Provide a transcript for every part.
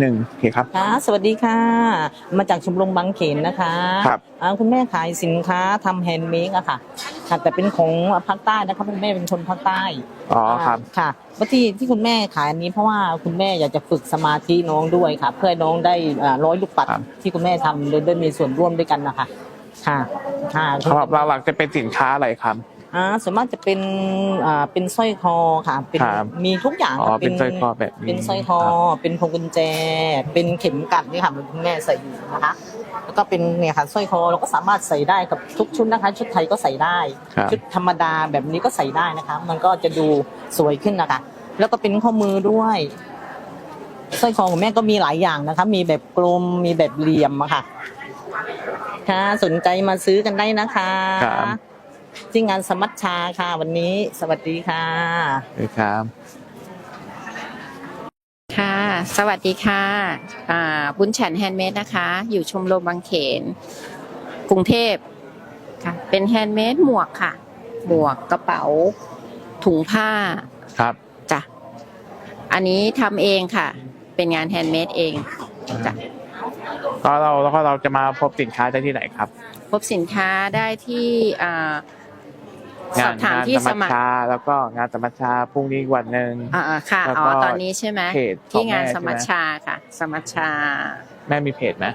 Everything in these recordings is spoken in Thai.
หนึ่งโอเคครับ ค่ะสวัสดีค่ะ มาจากชมรมบางเขนนะคะครับอ่าคุณแม่ขายสินค้าทำแฮนด์เมดอะค่ะค่ะ แต่เป็นของภาคใต้นะคะคุณแม่เป็นคนภาคใต้อ๋อครับาค่ะว่าที่ที่คุณแม่ขายอันนี้เพราะว่าคุณแม่อยากจะฝึกสมาธิน้องด้วยค่ะ เพื่อให้น้องได้อ่าร้อยลูกปัดครับ ที่คุณแม่ทำโดยได้มีส่วนร่วมด้วยกันนะคะค่ะค่ะสำหรับหลักๆจะเป็นสินค้าอะไรครับ อ่าส่วนมากจะเป็นอ่าเป็นสร้อยคอค่ะเป็นครับมีทุกอย่างอ๋อค่ะเป็นสร้อยคอแบบนี้เป็นสร้อยคอ ครับ เป็นพวงกุญแจ เป็นเข็มกัดนี่ค่ะเหมือนคุณแม่ใส่อยู่นะคะ แล้วก็เป็นเนี่ยค่ะสร้อยคอเราก็สามารถใส่ได้กับทุกชุดนะคะ ชุดไทยก็ใส่ได้ ครับ ชุดธรรมดาแบบนี้ก็ใส่ได้นะคะ มันก็จะดูสวยขึ้นนะคะ แล้วก็เป็นข้อมือด้วยสร้อยคอของแม่ก็มีหลายอย่างนะคะ มีแบบกลมมีแบบเหลี่ยมอะค่ะ ค่ะสนใจมาซื้อกันได้นะคะ ครับ ที่งานสมัชชาค่ะ วันนี้สวัสดีค่ะโอเคครับ ค่ะ สวัสดีค่ะอ่าบุญฉันแฮนด์เมดนะคะ อยู่ชมรมบางเขน กรุงเทพค่ะ เป็นแฮนด์เมดหมวกค่ะ หมวกกระเป๋า ถุงผ้าครับ จ้ะ อันนี้ทำเองค่ะ เป็นงานแฮนด์เมดเองจ้ะ ก็เราแล้วก็เราจะมาพบสินค้าได้ที่ไหนครับ พบสินค้าได้ที่อ่าส งาอนบถามงานที่สสมัชมัครชาแล้วก็งานสมัชชาพรุ่งนี้อีกวันหนึ่งอ่าๆค่ะแล้วอ๋ก็อตอนนี้ใช่ไหมเพจของที่งานแม่สมัชใช่ไหมชาค่ะ สมัชชา แม่มีเพจไหม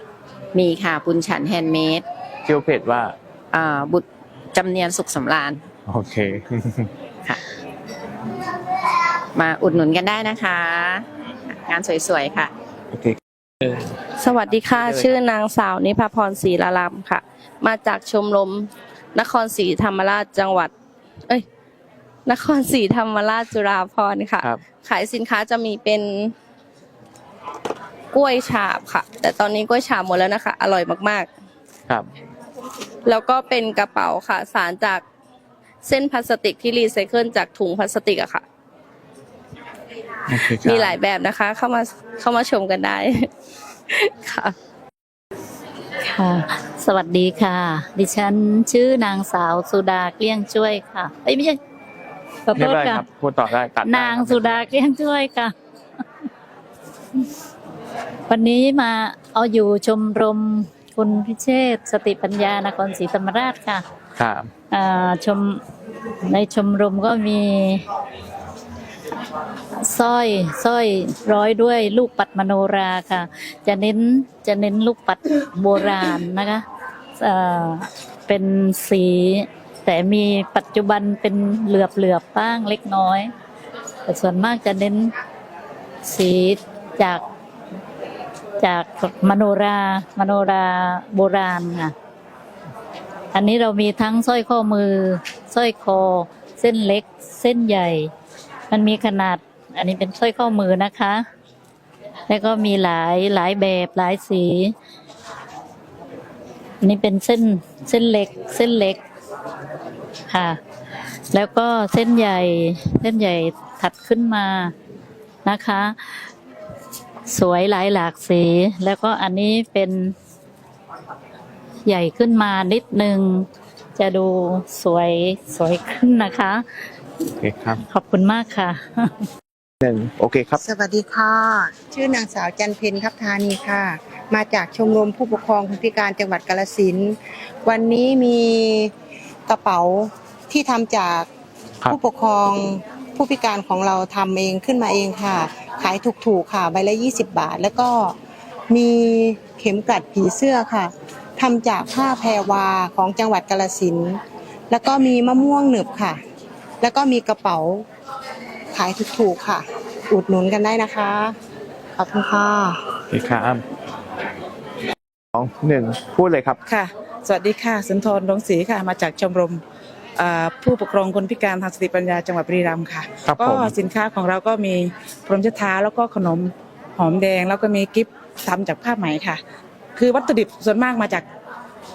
มีค่ะบุญฉันแฮนด์เมดชื่อเพจว่าอ่าบุตรจำเนียนสุขสำราญโอเคมาอุดหนุนกันได้นะคะ งานสวยๆค่ะโอเคสวัสดีค่ะได้เลยชื่อนางสาวนิพาพรศรีละลำค่ะ มาจากชมรมนครศรีธรรมราชจังหวัด เอ้ย นครศรีธรรมราชจุฬาภรณ์ค่ะ ครับ ขายสินค้าจะมีเป็นกล้วยฉาบค่ะ แต่ตอนนี้กล้วยฉาบหมดแล้วนะคะ อร่อยมากครับ ๆ แล้วก็เป็นกระเป๋าค่ะ สารจากเส้นพลาสติกที่รีไซเคิลจากถุงพลาสติกอะค่ะ โอเคครับมีหลายแบบนะคะ เข้ามาเข้ามาชมกันได้ ค่ะ ค่ะ สวัสดีค่ะ ดิฉันชื่อนางสาวสุดาเกลี้ยงช่วยค่ะเอ้ยไม่ใช่ขอไม่โทเป็นษไรค่ะ ครับพูดต่อได้ตัดได้นางครับสุดาเกลี้ยงช่วยค่ะ วันนี้มาเอาอยู่ชมรมคุณพิเชษฐ์สติปัญญานครศรีธรรมราชค่ะ ครับ อ่าชมในชมรมก็มี สร้อยสร้อยร้อยด้วยลูกปัดมโนราค่ะ จะเน้นจะเน้นลูกปัดโบราณนะคะเอ่อเป็นสี แต่มีปัจจุบันเป็นเหลือบเหลือบบ้างเล็กน้อย แต่ส่วนมากจะเน้นสีจากจากมโนรามโนราโบราณค่ะ อันนี้เรามีทั้งสร้อยข้อมือสร้อยคอ เส้นเล็ก เส้นใหญ่ มันมีขนาด อันนี้เป็นสร้อยข้อมือนะคะ แล้วก็มีหลายหลายแบบหลายสี อันนี้เป็นเส้นเส้นเล็ก เส้นเล็กค่ะ แล้วก็เส้นใหญ่ เส้นใหญ่ถัดขึ้นมานะคะ สวยหลายหลากสี แล้วก็อันนี้เป็นใหญ่ขึ้นมานิดนึง จะดูสวยสวยขึ้นนะคะ โอเคครับขอบคุณมากค่ะ หนึ่งโอเคครับ สวัสดีค่ะ ชื่อนางสาวจันเพนครับธานีค่ะ มาจากชมรมผู้ปกครองคนพิการจังหวัดกาฬสินธุ์วันนี้มีกระเป๋าที่ทำจากครับ ผู้ปกครองผู้พิการของเราทำเองขึ้นมาเองค่ะ ขายถูกๆค่ะใบละ 20 บาท แล้วก็มีเข็มกลัดผีเสื้อค่ะทำจากผ้าแพรวาของจังหวัดกาฬสินธุ์แล้วก็มีมะม่วงหนึบค่ะ แล้วก็มีกระเป๋าขายถูกๆค่ะ อุดหนุนกันได้นะคะ ขอบคุณค่ะโอเคครับสองหนึ่งพูดเลยครับ ค่ะ สวัสดีค่ะสุนทรดวงศรีค่ะ มาจากชมรมเอ่อผู้ปกครองคนพิการทางสติปัญญาจังหวัดบุรีรัมย์ค่ะ ครับก็ผมสินค้าของเราก็มีพรมเช็ดเท้าแล้วก็ขนมหอมแดง แล้วก็มีกิฟต์ทำจากผ้าไหมค่ะ คือวัตถุดิบส่วนมากมาจาก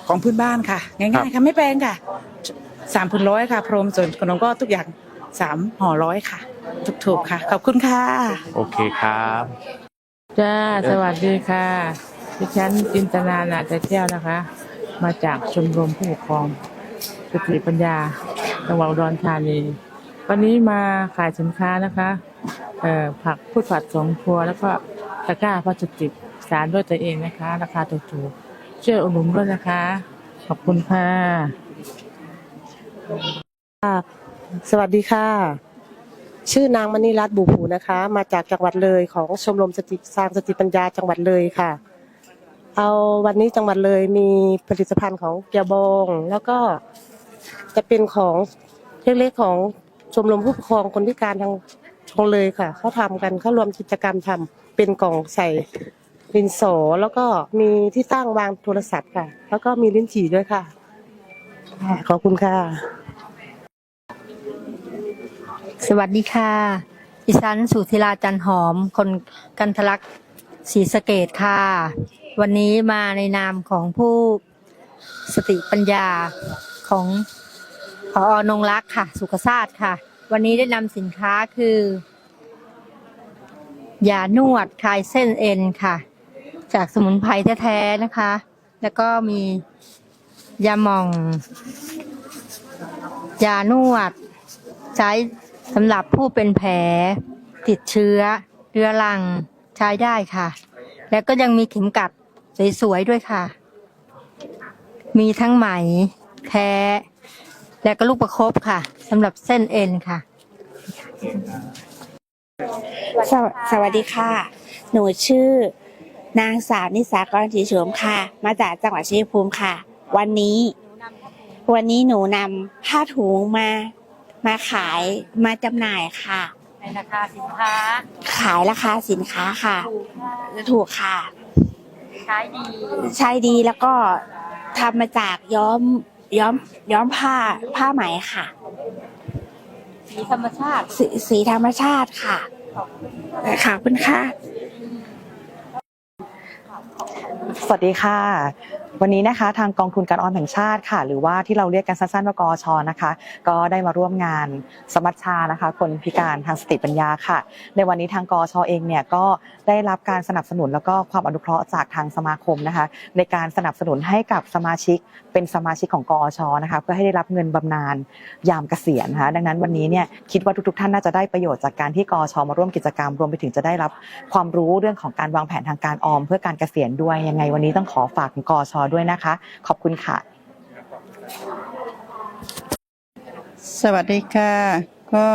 ของพื้นบ้านค่ะ ง่ายๆค่ะไม่แพงค่ะ สามพันร้อยค่ะ พรมส่วนขนมก็ทุกอย่างสามห่อร้อยค่ะ ถูกๆค่ะ ขอบคุณค่ะ โอเคครับ จ้าสวัสดีค่ะดิฉันจินตนานาแต่แก้วนะคะ มาจากชมรมผู้ปกครองสติปัญญาจังหวัดอุดรธานีวันนี้มาขายสินค้านะคะเอ่อผักพืชผักสวนครัว แล้วก็ตะกร้าพลาสติกสารด้วยตัวเองนะคะ ราคาถูกๆช่วยอุดหนุนด้วยนะคะ ขอบคุณค่ะ สวัสดีค่ะ ชื่อนางมณีรัตน์บุผูนะคะ มาจากจังหวัดเลยของชมรมสติสร้างสติปัญญาจังหวัดเลยค่ะ เอาวันนี้จังหวัดเลยมีผลิตภัณฑ์ของเกียบงแล้วก็จะเป็นของเล็กๆของชมรมผู้ปกครองคนพิการทางชงเลยค่ะเขาทำกันเขารวมกิจกรรมทำเป็นกล่องใส่ดินสอแล้วก็มีที่ตั้งวางโทรศัพท์ค่ะ แล้วก็มีลิ้นจี่ด้วยค่ะ ขอบคุณค่ะ สวัสดีค่ะดิฉันสุธิราจันหอม คนกันทะลักศรีสะเกดค่ะ วันนี้มาในนามของผู้สติปัญญาของพออนงรักค่ะ สุขศาสตร์ค่ะ วันนี้ได้นำสินค้าคือยานวดคลายเส้นเอ็นค่ะ จากสมุนไพรแท้ๆนะคะ แล้วก็มี ยาหม่อง ยานวด ใช้สำหรับผู้เป็นแผล ติดเชื้อเรื้อรังใช้ได้ค่ะ แล้วก็ยังมีเข็มกัดสวยๆด้วยค่ะ มีทั้งไหม แท้ และก็ลูกประคบค่ะสำหรับเส้นเอ็นค่ะ สวสวัสดีค่ะ หนูชื่อ นางสาวนิสากรศรีโฉมค่ะ มาจากจังหวัดชัยภูมิค่ะ วันนี้ วันนี้หนูนำผ้าถุงมา มาขายมาจำหน่ายค่ะ ในราคาสินค้าขายราคาสินค้าค่ะถูกค่ะ ใช้ดีใช้ดีแล้วก็ทำมาจากย้อมย้อมย้อมผ้าผ้าไหมค่ะ สีธรรมชาติสีสีธรรมชาติค่ะขอบคุณค่ะ สวัสดีค่ะ วันนี้นะคะทางกองทุนการออมแห่งชาติค่ะ หรือว่าที่เราเรียกกันสั้นๆว่ากอชนะคะ ก็ได้มาร่วมงานสมัชชานะคะ คนพิการทางสติปัญญาค่ะ ในวันนี้ทางกอชเองเนี่ยก็ได้รับการสนับสนุนแล้วก็ความอนุเคราะห์จากทางสมาคมนะคะ ในการสนับสนุนให้กับสมาชิกเป็นสมาชิกของกอชนะคะ เพื่อให้ได้รับเงินบำนาญยามเกษียณนะคะดังนั้นวันนี้เนี่ยคิดว่าทุกๆ ท่านน่าจะได้ประโยชน์จากการที่กอชมาร่วมกิจกรรมรวมไปถึงจะได้รับความรู้เรื่องของการวางแผนทางการออม เพื่อการเกษียณด้วยยังไงวันนี้ต้องขอฝากถึงกอชด้วยนะคะ ขอบคุณค่ะ สวัสดีค่ะ ก็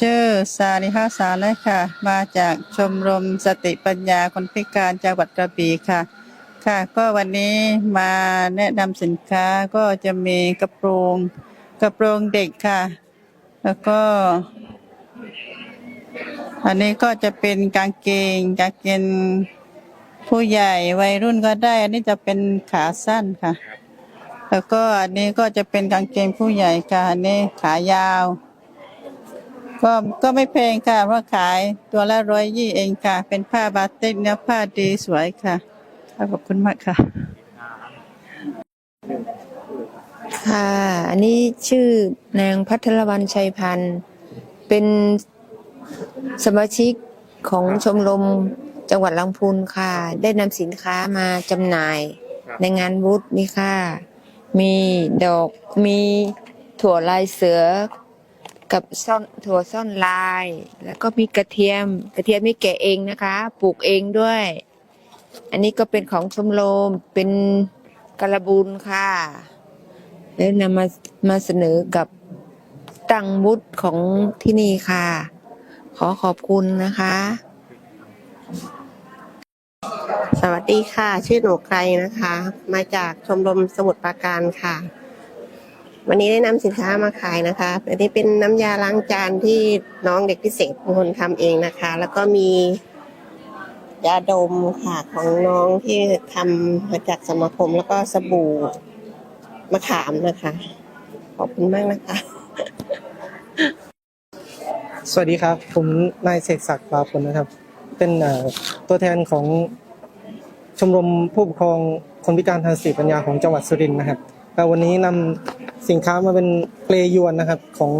ชื่อสาริฮาสาเลยค่ะ มาจากชมรมสติปัญญาคนพิการจังหวัดกระบี่ค่ะ ค่ะ ก็วันนี้มาแนะนำสินค้าก็จะมีกระโปรงกระโปรงเด็กค่ะ แล้วก็ อันนี้ก็จะเป็นกางเกงกางเกง ผู้ใหญ่วัยรุ่นก็ได้ อันนี้จะเป็นขาสั้นค่ะ แล้วก็อันนี้ก็จะเป็นกางเกงผู้ใหญ่ค่ะอันนี้ขายาว ก็ก็ไม่แพงค่ะเพราะขายตัวละร้อยยี่เองค่ะ เป็นผ้าบาติกเนื้อผ้าดีสวยค่ะขอบคุณมากค่ะ ค่ะ อันนี้ชื่อนางพัทรวรรณชัยพันธ์ เป็นสมาชิกของชมรม จังหวัดลำพูนค่ะ ได้นำสินค้ามาจำหน่าย ในงานวุฒินี่ค่ะ มีดอกมีถั่วลายเสือ กับซ่อนถั่วซ่อนลาย แล้วก็มีกระเทียม กระเทียมนี่แกะเองนะคะ ปลูกเองด้วย อันนี้ก็เป็นของชมรมเป็นกระบุญค่ะ แล้วนำมามาเสนอกับตังวุฒิของที่นี่ค่ะ ขอขอบคุณนะคะ สวัสดีค่ะ ชื่อหนูไกรนะคะ มาจากชมรมสมุทรปราการค่ะ วันนี้ได้นำสินค้ามาขายนะคะอันนี้เป็นน้ำยาล้างจานที่น้องเด็กพิเศษเป็นคนทำเองนะคะ แล้วก็มียาดมค่ะของน้องที่ทำมาจากสมาคมแล้วก็สบู่มะขามนะคะ ขอบคุณมากนะคะ สวัสดีครับ ผมนายเสกศักดิ์ฟ้าผลนะครับ เป็นตัวแทนของ ชมรมผู้ปกครองคนพิการทางสติปัญญาของจังหวัดสุรินทร์นะครับก็วันนี้นำสินค้ามาเป็นเปลยวนนะครับของ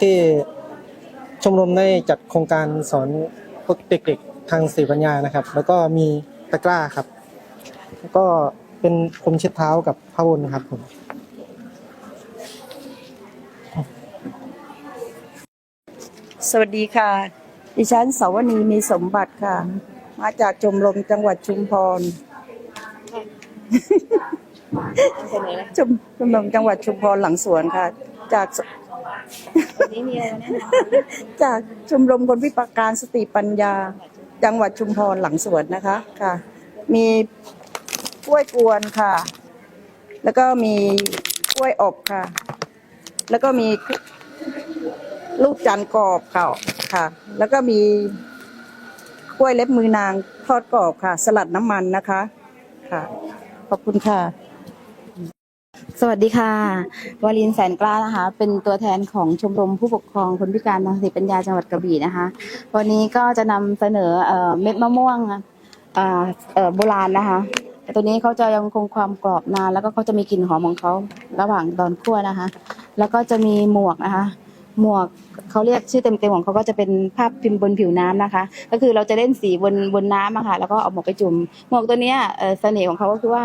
ที่ชมรมได้จัดโครงการสอนพวกเด็กๆทางสติปัญญานะครับ แล้วก็มีตะกร้าครับ แล้วก็เป็นพรมเช็ดเท้ากับผ้าวนครับผมสวัสดีค่ะ ดิฉันสาวนีมีสมบัติค่ะ มาจากชมรมจังหวัดชุมพรชมชมรมจังหวัดชุมพรหลังสวนค่ะ จากจากชมรมคนพิการสติปัญญา จังหวัดชุมพรหลังสวนนะคะค่ะ มีกล้วยกวนค่ะ แล้วก็มีกล้วยอบค่ะ แล้วก็มีลูกจันทร์กรอบค่ะค่ะ แล้วก็มีก ล้วยเล็บมือนางทอดกรอบค่ะ สลัดน้ำมันนะคะค่ะ ขอบคุณค่ะ สวัสดีค่ะ วลินแสนกล้านะคะ เป็นตัวแทนของชมรมผู้ปกครองคนพิการทางสติปัญญาจังหวัดกระบี่นะคะ วันนี้ก็จะนำเสนอเอ่อเม็ดมะม่วงอ่าเอ่อโบราณนะคะ ตัวนี้เขาจะยังคงความกรอบนาน แล้วก็เขาจะมีกลิ่นหอมของเขาระหว่างตอนคั่วนะคะ แล้วก็จะมีหมวกนะคะ หมวกเขาเรียกชื่อเต็มๆของเขาก็จะเป็นภาพพิมพ์บนผิวน้ำนะคะ ก็คือเราจะเล่นสีบนบนน้ำอะค่ะ แล้วก็เอาหมวกไปจุ่มหมวกตัวเนี้ยเอ่อเสน่ห์ของเขาก็คือว่า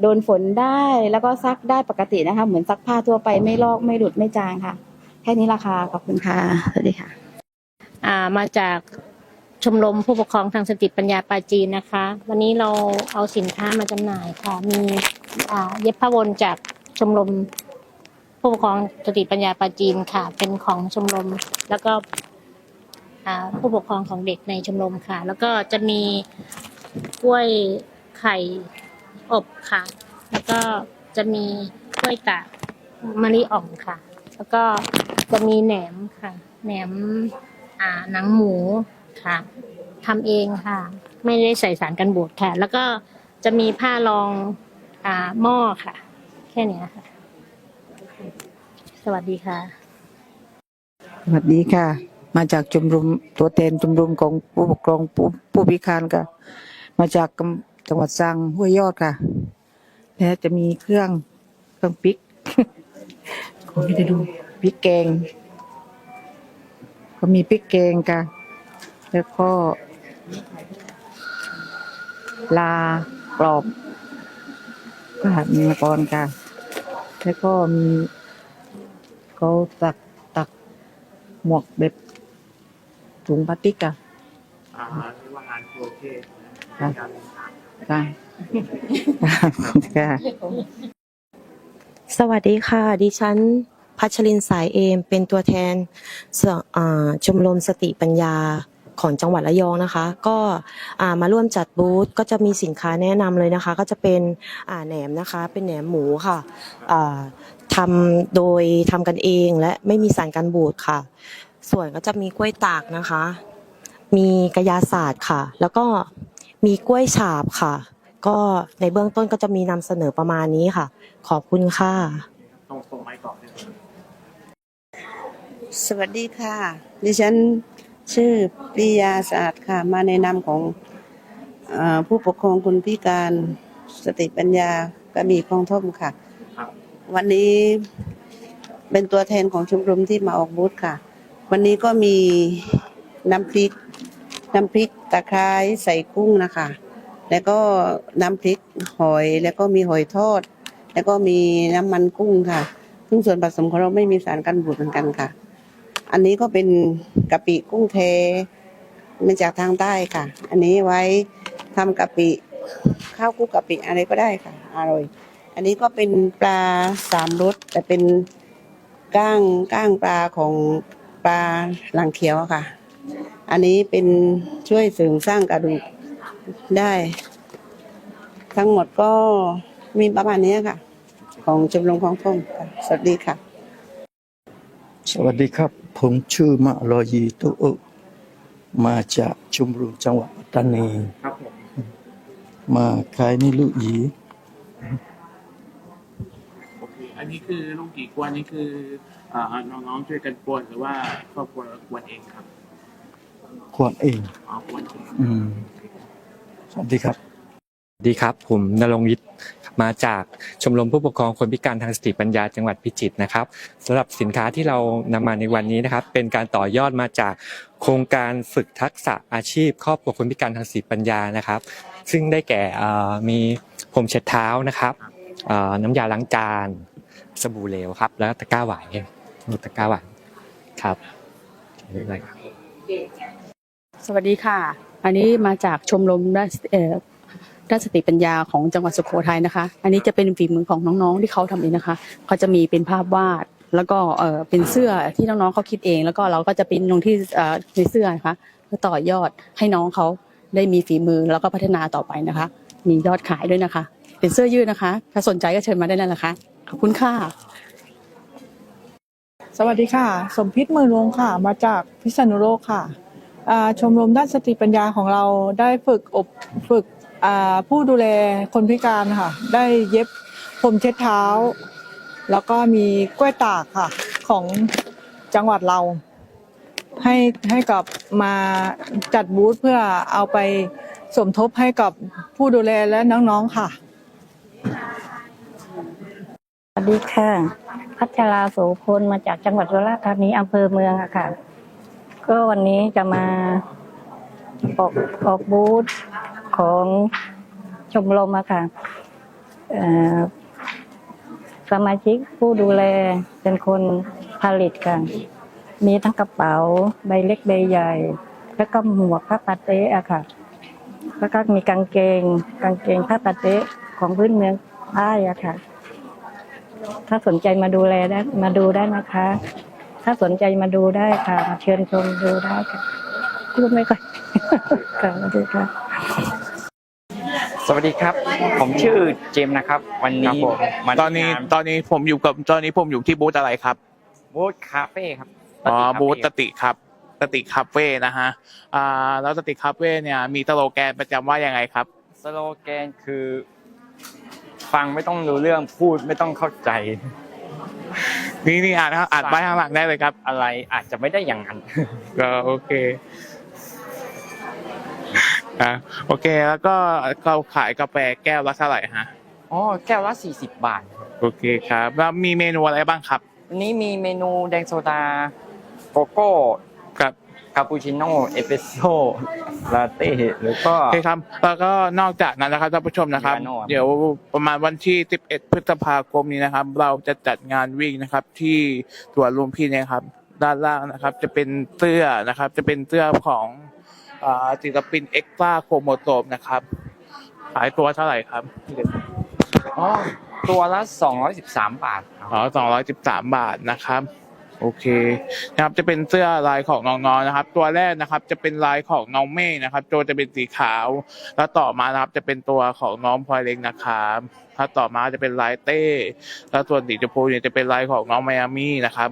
โดนฝนได้แล้วก็ซักได้ปกตินะคะ เหมือนซักผ้าทั่วไปไม่ลอกไม่หลุดไม่จางค่ะ แค่นี้ราคาขอบคุณค่ะสวัสดีค่ะ อ่ามาจากชมรมผู้ปกครองทางสติปัญญาปาจีนนะคะ วันนี้เราเอาสินค้ามาจำหน่ายค่ะมีอ่าเย็บผ้าวนจากชมรม ผู้ปกครองสติปัญญาปาจีนค่ะ เป็นของชมรม แล้วก็ผู้ปกครองของเด็กในชมรมค่ะ แล้วก็จะมีกล้วยไข่อบค่ะ แล้วก็จะมีกล้วยตากมะลิอ่องค่ะ แล้วก็จะมีแหนมค่ะ แหนมอ่าหนังหมูค่ะทำเองค่ะ ไม่ได้ใส่สารกันบูดค่ะ แล้วก็จะมีผ้ารองอ่าหม้อค่ะ แค่นี้ค่ะ วัสดีค่ะ สวัสดีค่ะ มาจากชมรมตัวแทนชมรมของผู้ปกครองผู้ผู้พิการค่ะ มาจากจังหวัดสังห้วยยอดค่ะ และจะมีเครื่องเครื่องพริกผมจะดูพริกแกง ก็มีพริกแกงค่ะ แล้วก็ลากรอบก็มีมาก่อนค่ะ แล้วก็มี เขาตักตักหมวกแบบถุงพลาสติกอะอ่าเรียกว่างานโอเคค่ะค่ะค่ะสวัสดีค่ะ ดิฉันพัชรินสายเอม เป็นตัวแทนสอ่าชมรมสติปัญญาของจังหวัดระยองนะคะ ก็อ่ามาร่วมจัดบูธก็จะมีสินค้าแนะนำเลยนะคะ ก็จะเป็นอ่าแหนมนะคะ เป็นแหนมหมูค่ะอ่า ทำโดยทำกันเองและไม่มีสารกันบูดค่ะ ส่วนก็จะมีกล้วยตากนะคะ มีกระยาศาสตร์ค่ะ แล้วก็มีกล้วยฉาบค่ะ ก็ในเบื้องต้นก็จะมีนำเสนอประมาณนี้ค่ะ ขอบคุณค่ะต้องส่งไม้ต่อเนี่ยสวัสดีค่ะ ดิฉันชื่อปิยาศาสตร์ค่ะ มาในนามของเออผู้ปกครองคนพิการสติปัญญากระบี่คลองท่อมค่ะ วันนี้เป็นตัวแทนของชมรมที่มาออกบูธค่ะ วันนี้ก็มีน้ำพริก น้ำพริกตะไคร้ใส่กุ้งนะคะ แล้วก็น้ำพริกหอย แล้วก็มีหอยทอด แล้วก็มีน้ำมันกุ้งค่ะ ซึ่งส่วนผสมของเราไม่มีสารกันบูดเหมือนกันค่ะ อันนี้ก็เป็นกะปิกุ้งเทมาจากทางใต้ค่ะ อันนี้ไว้ทำกะปิข้าวคลุกกะปิอะไรก็ได้ค่ะ อร่อย อันนี้ก็เป็นปลาสามรสแต่เป็นก้างก้างปลาของปลาหลังเขียวอะค่ะ อันนี้เป็นช่วยเสริมสร้างกระดูกได้ ทั้งหมดก็มีประมาณนี้ค่ะ ของชมรมของท่มค่ะสวัสดีค่ะ สวัสดีครับ ผมชื่อมะลอยีตุอุมาจากชุมรุมจังหวัดปัตตานี ครับผม มาขายนี่ลูกหยีโอเคอั นนี้คือลุงกี่กวนนี่คืออ่าน้องๆช่วยกันกวนหรือว่าครอบครัวกวนเองครับควรเอง อ๋อกวนเองอืมสวัสดีครับดีครับ ผมนรงค์วิทย์มาจากชมรมผู้ปกครองคนพิการทางสติปัญญาจังหวัดพิจิตรนะครับสำหรับสินค้าที่เรานำมาในวันนี้นะครับ เป็นการต่อยอดมาจากโครงการฝึกทักษะอาชีพ ครอบครัวคนพิการทางสติปัญญานะครับ ซึ่งได้แก่เอ่อมีผมเช็ดเท้านะครับเอ่อน้ำยาล้างจาน สบู่เหลวครับ แล้วตะกร้าหวานมีตะกร้าหวานครับอะไรครับสวัสดีค่ะ อันนี้มาจากชมรมด้านด้านสติปัญญาของจังหวัดสุโขทัยนะคะ อันนี้จะเป็นฝีมือของน้องๆที่เขาทำเองนะคะเขาจะมีเป็นภาพวาดแล้วก็เออเป็นเสื้อที่น้องๆเขาคิดเอง แล้วก็เราก็จะเป็นลงที่ในเสื้อนะคะเพื่อต่อยอดให้น้องเขาได้มีฝีมือแล้วก็พัฒนาต่อไปนะคะ มียอดขายด้วยนะคะ เป็นเสื้อยืดนะคะ ถ้าสนใจก็เชิญมาได้เลยนะคะ ขอบคุณค่ะ สวัสดีค่ะ สมพิษมือวงค่ะ มาจากพิษณุโลกค่ะชมรมด้านสติปัญญาของเราได้ฝึกอบฝึกผู้ดูแลคนพิการค่ะ ได้เย็บผมเช็ดเท้า แล้วก็มีกล้วยตากค่ะ ของจังหวัดเรา ให้ให้กับมาจัดบูธเพื่อเอาไปสมทบให้กับผู้ดูแลและน้องๆค่ะ วัสดีค่ะ พัชราโสพลมาจากจังหวัดสุราษฎร์ธานีอำเภอเมืองอะค่ะ ก็วันนี้จะมาออกออกบูธของชมรมอะค่ะสมาชิกผู้ดูแลเป็นคนผลิตค่ะ มีทั้งกระเป๋าใบเล็กใบใหญ่ แล้วก็หมวกผ้าปาเต้อะค่ะ แล้วก็มีกางเกง กางเกงผ้าปาเต้ของพื้นเมืองใต้อะค่ะ ถ้าสนใจมาดูแลได้มาดูได้นะคะ ถ้าสนใจมาดูได้ค่ะ มาเชิญชมดูได้ค่ะพูดไม่ค่อยค่ะสวัสดีค่ะ สวัสดีครับ ผมชื่อเจมส์นะครับ วันครับนี้ผม มาตอนนี้ตอนนี้ผมอยู่กับตอนนี้ผมอยู่ที่บูธอะไรครับบูธคาเฟ่ครับอ๋อสติคาเฟ่บูธตติครับตติคาเฟ่นะฮะอ่าแล้วตติคาเฟ่เนี่ยมีสโลแกนประจำว่ายังไงครับ สโลแกนคือ ฟังไม่ต้องรู้เรื่องพูดไม่ต้องเข้าใจ นี่นี่อ่านนะครับอ่านป้ายข้างหลังได้เลยครับ อะไรอาจจะไม่ได้อย่างนั้นก็โอเคอ่าโอเคแล้วก็เขาขายกาแฟแก้วละเท่าไหร่ฮะอ๋อแก้วละ40บาท โอเคครับแล้วมีเมนูอะไรบ้างครับวันนี้มีเมนูแดงโซดาโกโก้ครับคาปูชิโน่เอสเปรสโซ่ลาเต้แล้วก็ โอเคครับแล้วก็นอกจากนั้นนะครับท่านผู้ชมนะครับมิลานโน่ครับ เดี๋ยวประมาณวันที่ 11 พฤษภาคมนี้นะครับ เราจะจัดงานวิ่งนะครับ ที่สวนลุมพินีนะครับ ด้านล่างนะครับ จะเป็นเสื้อนะครับ จะเป็นเสื้อของอ่าศิลปินเอ็กซ์ตร้าโคโมโตมนะครับขายตัวเท่าไหร่ครับอ๋อตัวละ 213 บาทครับ อ๋อสองร้อยสิบสามบาทนะครับ โอเคนะครับจะเป็นเสื้อลายของน้องๆนะครับ ตัวแรกนะครับจะเป็นลายของน้องเม่นะครับ ตัวจะเป็นสีขาว แล้วต่อมานะครับจะเป็นตัวของน้องพลอยเล็กนะครับถ้าต่อมาจะเป็นลายเต้แล้วส่วนสีชมพูเนี่ยจะเป็นลายของน้องไมอามี่นะครับ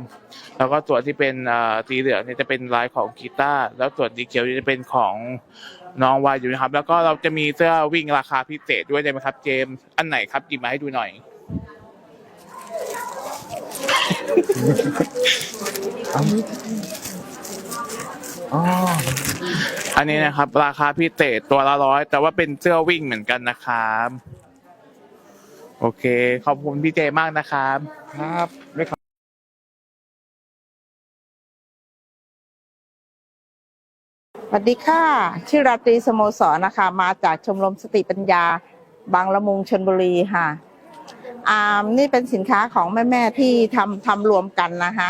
แล้วก็ส่วนที่เป็นอ่าสีเหลืองเนี่ยจะเป็นลายของกีตาร์แล้วส่วนสีเขียวจะเป็นของน้องวายอยู่นะครับ แล้วก็เราจะมีเสื้อวิ่งราคาพิเศษด้วยได้ไหมครับ เจมอันไหนครับหยิบมาให้ดูหน่อย อ๋ออันนี้นะครับ ราคาพิเศษตัวละร้อยแต่ว่าเป็นเสื้อวิ่งเหมือนกันนะครับโอเค ขอบคุณพี่เจมากนะครับ ครับไม่ขอสวัสดีค่ะ ชื่อราตรีสโมสรนะคะ มาจากชมรมสติปัญญา บางละมุงชนบุรีค่ะ อ่านี่เป็นสินค้าของแม่ๆที่ทำทำรวมกันนะคะ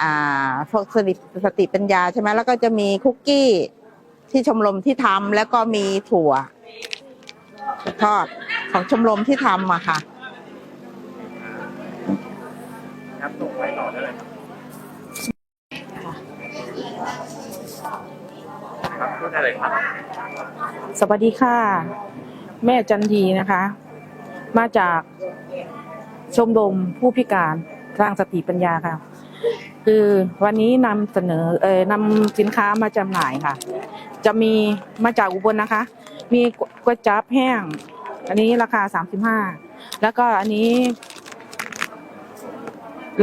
อ่าพวกสติสติปัญญาใช่ไหมแล้วก็จะมีคุกกี้ที่ชมรมที่ทำแล้วก็มีถั่วทอดของชมรมที่ทำอะค่ะครับส่งไปต่อได้เลยครับพูดได้เลยครับ สวัสดีค่ะ แม่จันทีนะคะ มาจากชมรมผู้พิการสร้างสติปัญญาค่ะ คือวันนี้นำเสนอเอ่อนำสินค้ามาจำหน่ายค่ะ จะมีมาจากอุบลนะคะ มีก๋วยจั๊บแห้ง อันนี้ราคาสามสิบห้าแล้วก็อันนี้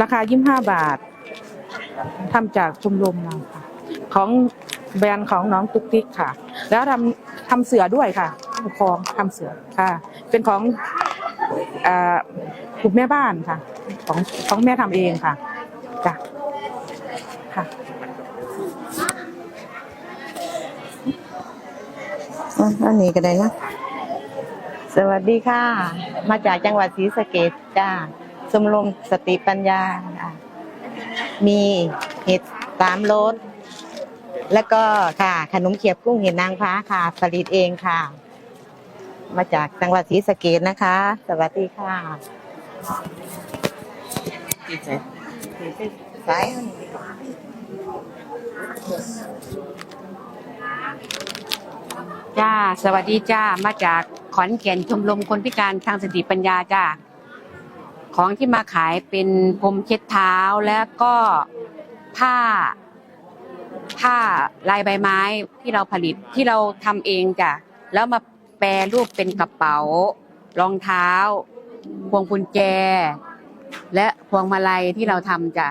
ราคายี่สิบห้าบาททำจากชมรมเราค่ะของแบรนด์ของน้องตุ๊กติ๊กค่ะ แล้วทำทำเสือด้วยค่ะผู้ปกครองทำเสือค่ะ เป็นของ กลุ่มแม่บ้านค่ะ ของของแม่ทำเองค่ะจ้ะค่ะอะอันนี้ก็ได้นะสวัสดีค่ะ มาจากจังหวัดศรีสะเกษจ้าชมรมสติปัญญาค่ะมีเห็ดสามรสแล้วก็ค่ะ ขนมเขียบกุ้งเห็นนางฟ้าค่ะผลิตเองค่ะ มาจากจังหวัดศรีสะเกษนะคะ สวัสดีค่ะสายจ้า สวัสดีจ้า มาจากขอนแก่นชมรมคนพิการทางสติปัญญาจ้า ของที่มาขายเป็นพรมเช็ดเท้าแล้วก็ผ้า ผ้าลายใบไม้ที่เราผลิตที่เราทำเองจ้ะ แล้วมา รรูปเป็นกระเป๋า รองเท้า พวงกุญแจ และพวงมาลัยที่เราทำจ้ะ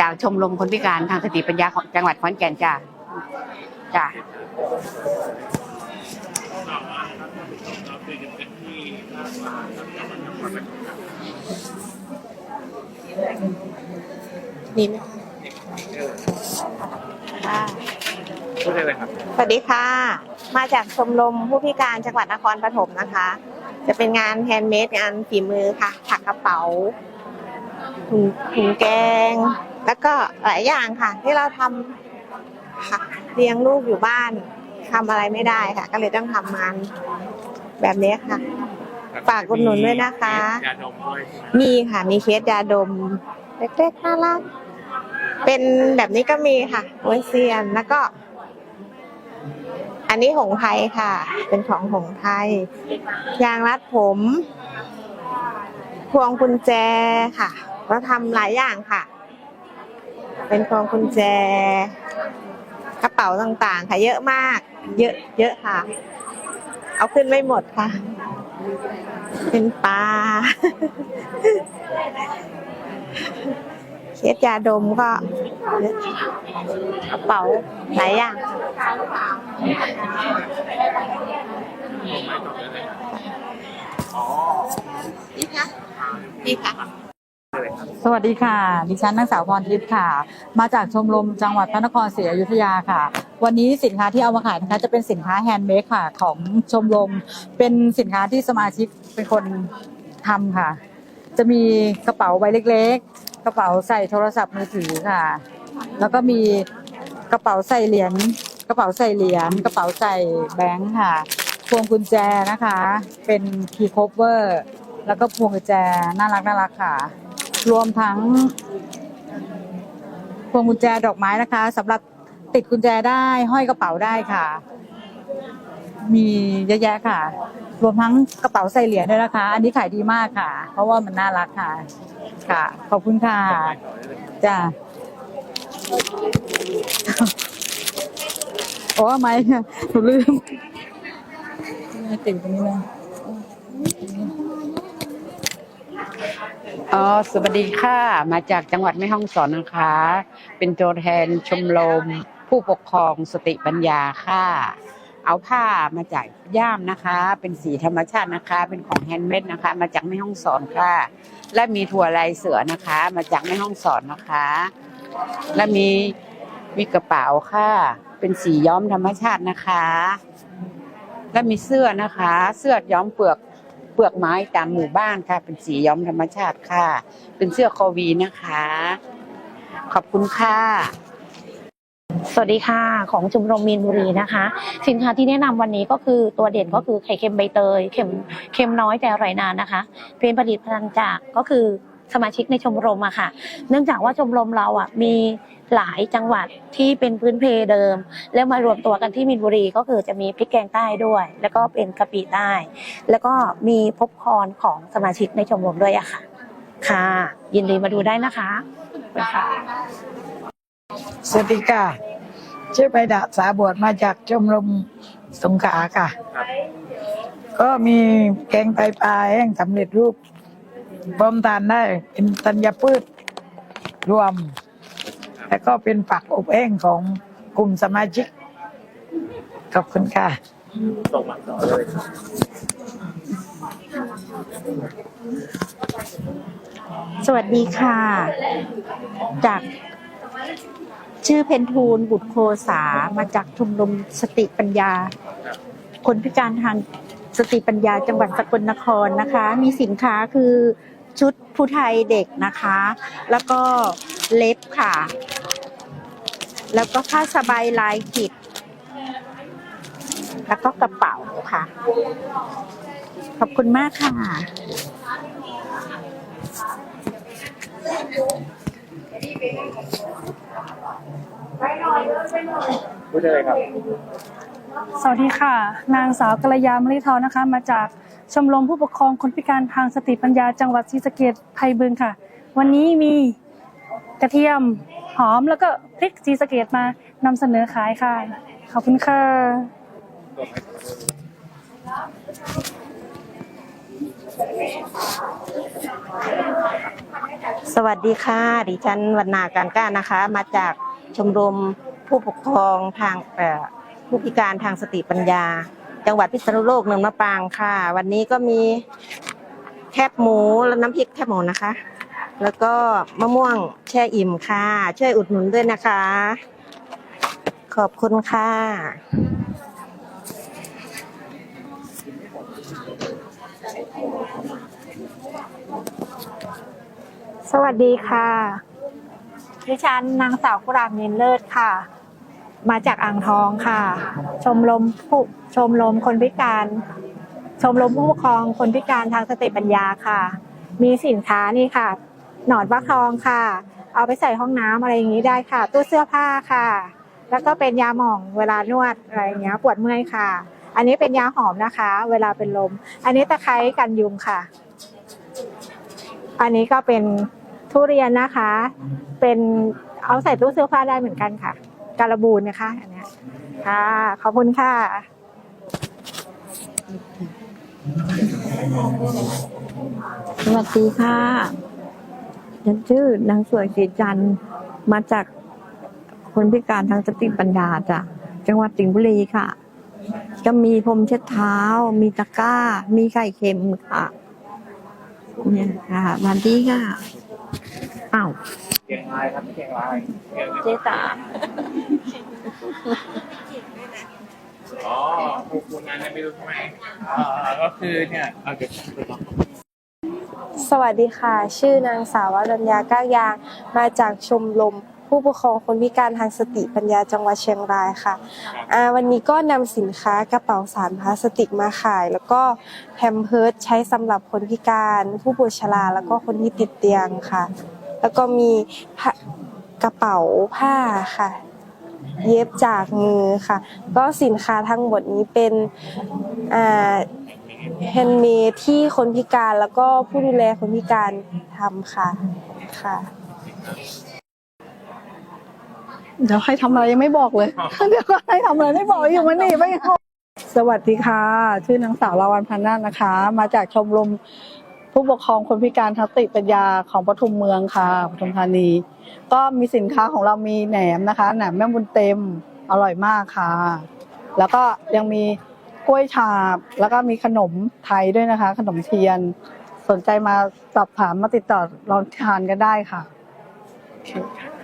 จากชมรมคนพิการทางสติปัญญาของจังหวัดขอนแก่นจ้ะจ้ะมีไหมคะพูดได้เลยครับ สวัสดีค่ะ มาจากชมรมผู้พิการจังหวัดนครปฐมนะคะ จะเป็นงานแฮนด์เมดงานฝีมือค่ะถักกระเป๋าถุงถุงแกง แล้วก็หลายอย่างค่ะ ที่เราทำค่ะเลี้ยงลูกอยู่บ้านทำอะไรไม่ได้ค่ะ ก็เลยต้องทำงานแบบนี้ค่ะ ฝากอุดหนุนด้วยนะคะ ยาดมด้วยมีค่ะมีเคสยาดมเล็กๆน่ารักเป็นแบบนี้ก็มีค่ะโวยเซียนแล้วก็ อันนี้หงส์ไทยค่ะ เป็นของหงส์ไทย ยางรัดผม พวงกุญแจค่ะ เราทำหลายอย่างค่ะ เป็นพวงกุญแจ กระเป๋าต่างๆ ค่ะ เยอะมาก เยอะ เยอะค่ะ เอาขึ้นไม่หมดค่ะ เป็นปลา เคสยาดมก็เยอะกระเป๋าหลายอย่างนี่คะนี่คะสวัสดีค่ะ ดิฉันนางสาวพรทิพย์ค่ะ มาจากชมรมจังหวัดพระนครศรีอยุธยาค่ะ วันนี้สินค้าที่เอามาขายนะคะจะเป็นสินค้าแฮนด์เมดค่ะ ของชมรม เป็นสินค้าที่สมาชิกเป็นคนทำค่ะ จะมีกระเป๋าใบเล็กๆ กระเป๋าใส่โทรศัพท์มือถือค่ะ แล้วก็มีกระเป๋าใส่เหรียญกระเป๋าใส่เหรียญกระเป๋าใส่แบงค์ค่ะ พวงกุญแจนะคะ เป็นคีย์โคเวอร์แล้วก็พวงกุญแจน่ารักน่ารักค่ะ รวมทั้ง พวงกุญแจดอกไม้นะคะสำหรับติดกุญแจได้ห้อยกระเป๋าได้ค่ะ มีเยอะแยะค่ะ รวมทั้งกระเป๋าใส่เหรียญด้วยนะคะ อันนี้ขายดีมากค่ะ เพราะว่ามันน่ารักค่ะ ค่ะ ขอบคุณค่ะจ้าโอ้ไม่ค่ะหนูลืมติดตรงนี้เลยอ๋อสวัสดีค่ะ มาจากจังหวัดแม่ฮ่องสอนนะคะ เป็นตัวแทนชมรมผู้ปกครองสติปัญญาค่ะ เอาผ้ามาจากย่ามนะคะ เป็นสีธรรมชาตินะคะ เป็นของแฮนด์เมดนะคะ มาจากแม่ฮ่องสอนค่ะ และมีถั่วลายเสือนะคะ มาจากแม่ฮ่องสอนนะคะ และมีมีกระเป๋าค่ะ เป็นสีย้อมธรรมชาตินะคะ และมีเสื้อนะคะ เสื้อย้อมเปลือกเปลือกไม้ตามหมู่บ้านค่ะ เป็นสีย้อมธรรมชาติค่ะ เป็นเสื้อคอวีนะคะ ขอบคุณค่ะ สวัสดีค่ะของชมรมมีนบุรีนะคะ สินค้าที่แนะนำวันนี้ก็คือตัวเด่นก็คือไข่เค็มใบเตยเค็มเค็มน้อยแต่อร่อยนานนะคะ เป็นผลิตภัณฑ์จากก็คือสมาชิกในชมรมอะค่ะ เนื่องจากว่าชมรมเราอะมีหลายจังหวัดที่เป็นพื้นเพเดิม แล้วมารวมตัวกันที่มีนบุรีก็คือจะมีพริกแกงใต้ด้วย แล้วก็เป็นกะปิใต้ แล้วก็มีพบคอนของสมาชิกในชมรมด้วยอะค่ะ ค่ะ ยินดีมาดูได้นะคะค่ะ สวัสดีค่ะ ชื่อไปดาสาบวชมาจากชมรมสงขลาค่ะ ก็มีแกงไตปลาแห้งสำเร็จรูปพร้อมทานได้เป็นธัญพืชรวม แล้วก็เป็นผักอบแห้งของกลุ่มสมาชิก ขอบคุณค่ะส่งมาต่อเลยสวัสดีค่ะ จาก ชื่อเพนทูลบุตรโคสามาจากชมรมสติปัญญา คนพิการทางสติปัญญาจังหวัดสกลนครนะคะ มีสินค้าคือชุดผู้ไทยเด็กนะคะ แล้วก็เล็บค่ะ แล้วก็ผ้าสบายลายขิดแล้วก็กระเป๋าค่ะ ขอบคุณมากค่ะ พูดได้เลยครับ สวัสดีค่ะ นางสาวกัลยามลิทองนะคะ มาจากชมรมผู้ปกครองคนพิการทางสติปัญญาจังหวัดศรีสะเกษไพบึงค่ะ วันนี้มีกระเทียมหอมแล้วก็พริกศรีสะเกษมานำเสนอขายค่ะ ขอบคุณค่ะสวัสดีค่ะ ดิฉันวรรณาการก้านะคะ มาจาก ชมรมผู้ปกครองทางผู้พิการทางสติปัญญา จังหวัดพิษณุโลกเนินมะปรางค่ะ วันนี้ก็มีแคบหมูและน้ำพริกแคบหมูนะคะ แล้วก็มะม่วงแช่อิ่มค่ะ ช่วยอุดหนุนด้วยนะคะ ขอบคุณค่ะสวัสดีค่ะ ดิฉันนางสาวกุรามนินเลิศค่ะ มาจากอ่างทองค่ะ ชมรมผู้ชมรมคนพิการ ชมรมผู้ปกครองคนพิการทางสติปัญญาค่ะ มีสินค้านี่ค่ะ หนอนฟักทองค่ะ เอาไปใส่ห้องน้ำอะไรอย่างนี้ได้ค่ะ ตู้เสื้อผ้าค่ะ แล้วก็เป็นยาหม่องเวลานวดอะไรอย่างเงี้ยปวดเมื่อยค่ะ อันนี้เป็นยาหอมนะคะ เวลาเป็นลม อันนี้ตะไคร้กันยุงค่ะ อันนี้ก็เป็น ทุเรียนนะคะ เป็นเอาใส่ตู้เสื้อผ้าได้เหมือนกันค่ะ การบูนนะคะอันนี้ค่ะ ขอบคุณค่ะ สวัสดีค่ะฉันชื่อนางสวยศรีจันทร์มาจากคนพิการทางสติปัญญาจ้ะจังหวัดสิงห์บุรีค่ะก็มีพรมเช็ดเท้า มีตะกร้า มีไข่เค็มค่ะเนี่ยค่ะวันดีค่ะ อ้าวเกียงลายครับเกียงลายเจ๊ตาอ๋อครูคุณงานเนี่ยไม่รู้ทำไมเอ่อก็คือเนี่ยเอาเดี๋ยวไปลองสวัสดีค่ะ ชื่อนางสาววรัญญาก้ายาง มาจากชมรมผู้ปกครองคนพิการทางสติปัญญาจังหวัดเชียงรายค่ะอ่าวันนี้ก็นำสินค้ากระเป๋าสารพลาสติกมาขาย แล้วก็แพมเพิร์สใช้สำหรับคนพิการ ผู้ป่วยชราแล้วก็คนที่ติดเตียงค่ะ แล้วก็มีผ้ากระเป๋าผ้าค่ะ เย็บจากมือค่ะ ก็สินค้าทั้งหมดนี้เป็นอ่าแฮนด์เมดที่คนพิการแล้วก็ผู้ดูแลคนพิการทำค่ะค่ะเดี๋ยวให้ทำอะไรยังไม่บอกเลย เดี๋ยวก็ให้ทำอะไรไม่บอกอยู่มันนี่ไม่เอาสวัสดีค่ะ ชื่อนางสาวลาวันพันธ์นาถนะคะ มาจากชมรม ผู้ปกครองคนพิการทางสติปัญญาของปทุมเมืองค่ะปทุมธานี ก็มีสินค้าของเรามีแหนมนะคะแหนมแม่บุญเต็มอร่อยมากค่ะ แล้วก็ยังมีกล้วยฉาบ แล้วก็มีขนมไทยด้วยนะคะ ขนมเทียน สนใจมาสอบถามมาติดต่อลองทานกันได้ค่ะ โอเคค่ะ